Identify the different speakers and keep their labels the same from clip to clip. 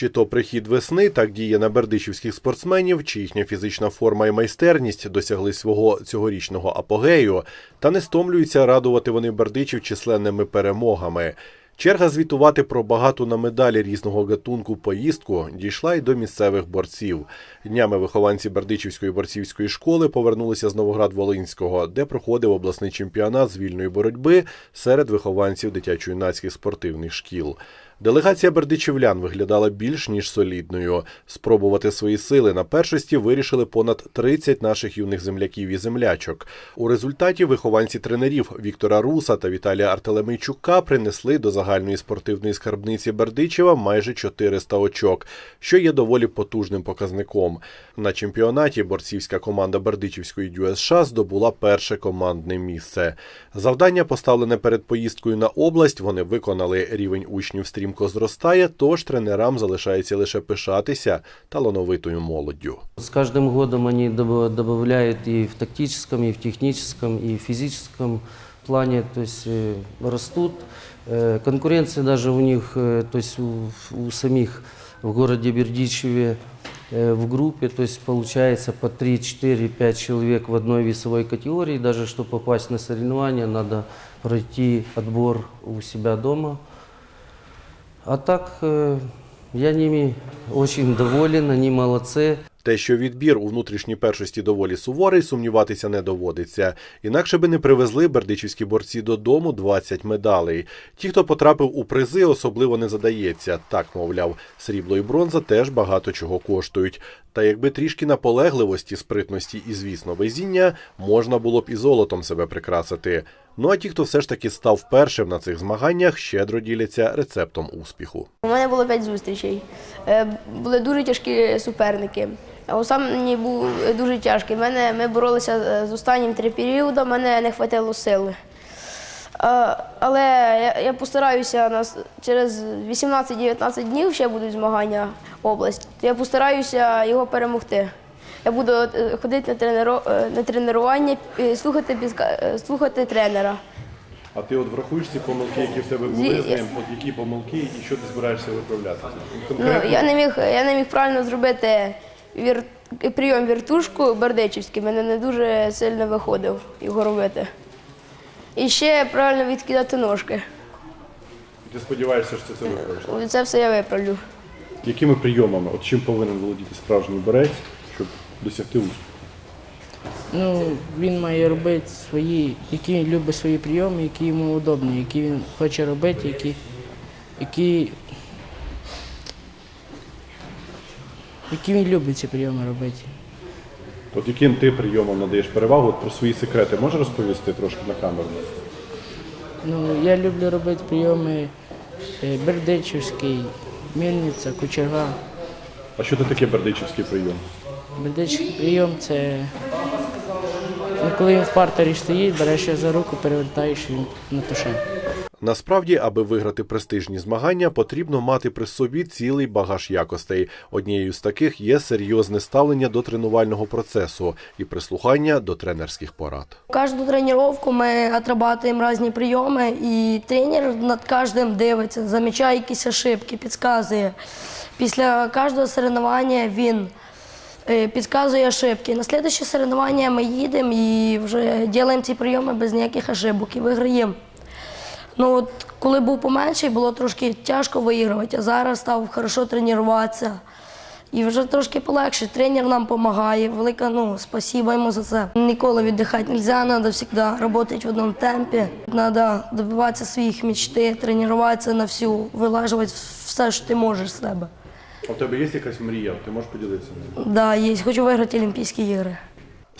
Speaker 1: Чи то прихід весни так діє на бердичівських спортсменів, чи їхня фізична форма і майстерність досягли свого цьогорічного апогею, та не стомлюються радувати вони бердичів численними перемогами. Черга звітувати про багату на медалі різного гатунку поїздку дійшла й до місцевих борців. Днями вихованці Бердичівської борцівської школи повернулися з Новоград-Волинського, де проходив обласний чемпіонат з вільної боротьби серед вихованців дитячо-юнацьких спортивних шкіл. Делегація бердичівлян виглядала більш ніж солідною. Спробувати свої сили на першості вирішили понад 30 наших юних земляків і землячок. У результаті вихованці тренерів Віктора Руса та Віталія Артелемийчука принесли до загальної спортивної скарбниці Бердичева майже 400 очок, що є доволі потужним показником. На чемпіонаті борцівська команда Бердичівської ДЮСШ здобула перше командне місце. Завдання, поставлене перед поїздкою на область, вони виконали. Рівень учнів стрімко зростає, тож тренерам залишається лише пишатися талановитою молоддю.
Speaker 2: С каждым годом они добав- добавляют и в тактическом, и в техническом, и в физическом плане, то есть э, растут. Э, Конкуренция даже у них, э, то есть у, у самих в городе Бердичеве э, в группе, то есть получается по 3, 4, 5 человек в одной весовой категории. Даже чтобы попасть на соревнования, надо пройти отбор у себя дома. А так э, я ними очень доволен, они молодцы.
Speaker 1: Те, що відбір у внутрішній першості доволі суворий, сумніватися не доводиться. Інакше би не привезли бердичівські борці додому 20 медалей. Ті, хто потрапив у призи, особливо не задається. Так, мовляв, срібло і бронза теж багато чого коштують. Та якби трішки наполегливості, спритності і, звісно, везіння, можна було б і золотом себе прикрасити. Ну а ті, хто все ж таки став першим на цих змаганнях, щедро діляться рецептом успіху.
Speaker 3: У мене було п'ять зустрічей. Е, Були дуже тяжкі суперники. Останній був дуже тяжкий. Ми боролися е, з останнім три періоди, мене не вистачило сили. Але я, постараюся нас через 18-19 днів ще будуть змагання область. Я постараюся його перемогти. Я буду е, ходити на, тренеро, е, на тренування, е, слухати, слухати тренера.
Speaker 1: А ти от врахуєш ці помилки, які в тебе
Speaker 3: були з ним?
Speaker 1: от які помилки і що ти збираєшся виправляти?
Speaker 3: Ну, я не міг, я не міг правильно зробити вір... прийом віртушку бердичівський, мене не дуже сильно виходив його робити. І ще правильно відкидати ножки.
Speaker 1: Ти сподіваєшся, що це виправиш?
Speaker 3: Це все я виправлю.
Speaker 1: Якими прийомами, от чим повинен володіти справжній борець, досягти успіху?
Speaker 4: Ну, він має робити свої, які він любить свої прийоми, які йому удобні, які він хоче робити, які, які, які він любить ці прийоми робити.
Speaker 1: От яким ти прийомом надаєш перевагу от про свої секрети, можеш розповісти трошки на камеру?
Speaker 4: Ну, я люблю робити прийоми е, Бердичівський, Мельниця, Кучерга.
Speaker 1: А що це таке бердичівський прийом?
Speaker 4: Бердичівський прийом це ну, коли він в партері стоїть, береш його за руку, перевертаєш він на туше.
Speaker 1: Насправді, аби виграти престижні змагання, потрібно мати при собі цілий багаж якостей. Однією з таких є серйозне ставлення до тренувального процесу і прислухання до тренерських порад.
Speaker 5: Каждую тренировку мы отрабатываем разные приемы, и тренер над каждым дивиться, замічає якісь ошибки, підказує. Після кожного соревновання він е, підказує ошибки. На слідче соревновання ми їдемо і вже робимо ці прийоми без ніяких ошибок і виграємо. Ну от коли був поменший, було трошки тяжко виігрувати, а зараз став хорошо тренуватися. І вже трошки полегше. Тренер нам допомагає. Велике ну, спасибо йому за це. Ніколи віддихати не можна, треба завжди працювати в одному темпі. Треба добиватися своїх мечти, тренуватися на всю, вилажувати все, що ти можеш з себе.
Speaker 1: У тебе є якась мрія? Ти можеш поділитися?
Speaker 5: Да, є. Хочу виграти Олімпійські ігри.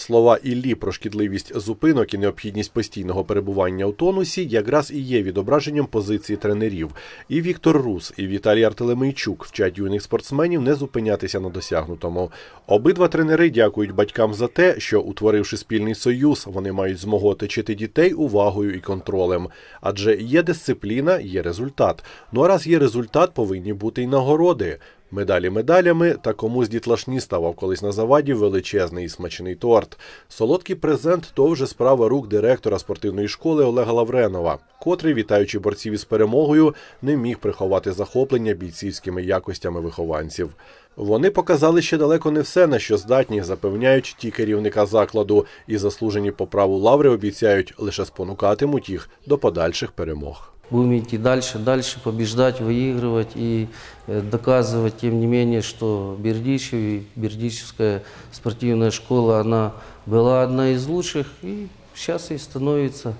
Speaker 1: Слова Іллі про шкідливість зупинок і необхідність постійного перебування у тонусі якраз і є відображенням позиції тренерів. І Віктор Рус, і Віталій Артелемийчук вчать юних спортсменів не зупинятися на досягнутому. Обидва тренери дякують батькам за те, що, утворивши спільний союз, вони мають змогу оточити дітей увагою і контролем. Адже є дисципліна, є результат. Ну а раз є результат, повинні бути й нагороди. Медалі медалями, та комусь дітлашні ставав колись на заваді величезний і смачний торт. Солодкий презент то вже справа рук директора спортивної школи Олега Лавренова, котрий, вітаючи борців із перемогою, не міг приховати захоплення бійцівськими якостями вихованців. Вони показали ще далеко не все, на що здатні, запевняють ті керівника закладу, і заслужені по праву лаври обіцяють лише спонукатимуть їх до подальших перемог.
Speaker 2: Будем идти дальше, дальше, побеждать, выигрывать и э, доказывать, тем не менее, что Бердичев и Бердичевская спортивная школа, она была одна из лучших и сейчас и становится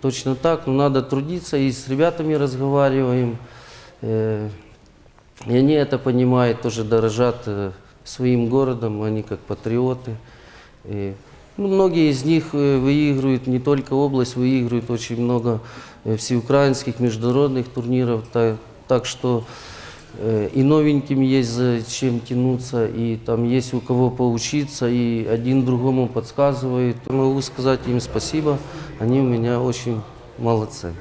Speaker 2: точно так. Но надо трудиться, и с ребятами разговариваем. э, И они это понимают, тоже дорожат э, своим городом, они как патриоты. И, многие из них выигрывают, не только область, выигрывают очень много всеукраинских международных турниров. Так, так что э, и новеньким есть зачем тянуться, и там есть у кого поучиться, и один другому подсказывает. Могу сказать им спасибо, они у меня очень молодцы.